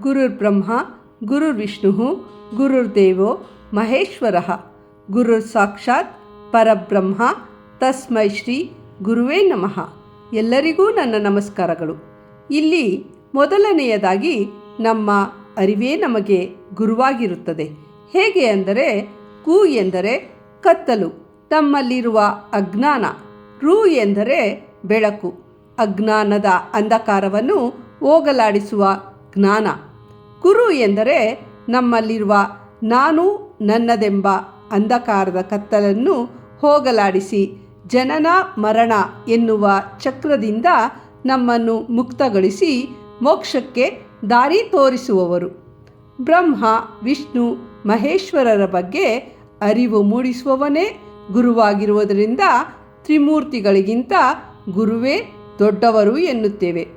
ಗುರುರ್ಬ್ರಹ್ಮ ಗುರುರ್ವಿಷ್ಣು ಗುರುರ್ದೇವೋ ಮಹೇಶ್ವರ. ಗುರುರ್ ಸಾಕ್ಷಾತ್ ಪರಬ್ರಹ್ಮ, ತಸ್ಮೈ ಶ್ರೀ ಗುರುವೇ ನಮಃ. ಎಲ್ಲರಿಗೂ ನನ್ನ ನಮಸ್ಕಾರಗಳು. ಇಲ್ಲಿ ಮೊದಲನೆಯದಾಗಿ ನಮ್ಮ ಅರಿವೇ ನಮಗೆ ಗುರುವಾಗಿರುತ್ತದೆ. ಹೇಗೆ ಅಂದರೆ, ಕು ಎಂದರೆ ಕತ್ತಲು, ತಮ್ಮಲ್ಲಿರುವ ಅಜ್ಞಾನ, ರು ಎಂದರೆ ಬೆಳಕು. ಅಜ್ಞಾನದ ಅಂಧಕಾರವನ್ನು ಹೋಗಲಾಡಿಸುವ ಜ್ಞಾನ. ಗುರು ಎಂದರೆ ನಮ್ಮಲ್ಲಿರುವ ನಾನು ನನ್ನದೆಂಬ ಅಂಧಕಾರದ ಕತ್ತಲನ್ನು ಹೋಗಲಾಡಿಸಿ ಜನನ ಮರಣ ಎನ್ನುವ ಚಕ್ರದಿಂದ ನಮ್ಮನ್ನು ಮುಕ್ತಗೊಳಿಸಿ ಮೋಕ್ಷಕ್ಕೆ ದಾರಿ ತೋರಿಸುವವರು. ಬ್ರಹ್ಮ, ವಿಷ್ಣು, ಮಹೇಶ್ವರರ ಬಗ್ಗೆ ಅರಿವು ಮೂಡಿಸುವವನೇ ಗುರುವಾಗಿರುವುದರಿಂದ ತ್ರಿಮೂರ್ತಿಗಳಿಗಿಂತ ಗುರುವೇ ದೊಡ್ಡವರು ಎನ್ನುತ್ತೇವೆ.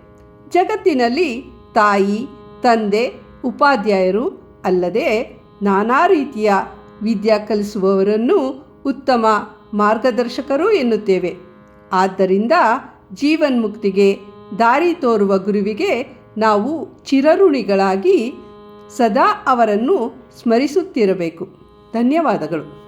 ಜಗತ್ತಿನಲ್ಲಿ ತಾಯಿ, ತಂದೆ ಉಪಾಧ್ಯಾಯರು ಅಲ್ಲದೆ ನಾನಾ ರೀತಿಯ ವಿದ್ಯಾ ಕಲಿಸುವವರನ್ನು ಉತ್ತಮ ಮಾರ್ಗದರ್ಶಕರು ಎನ್ನುತ್ತೇವೆ. ಆದ್ದರಿಂದ ಜೀವನ್ಮುಕ್ತಿಗೆ ದಾರಿ ತೋರುವ ಗುರುವಿಗೆ ನಾವು ಚಿರಋಣಿಗಳಾಗಿ ಸದಾ ಅವರನ್ನು ಸ್ಮರಿಸುತ್ತಿರಬೇಕು. ಧನ್ಯವಾದಗಳು.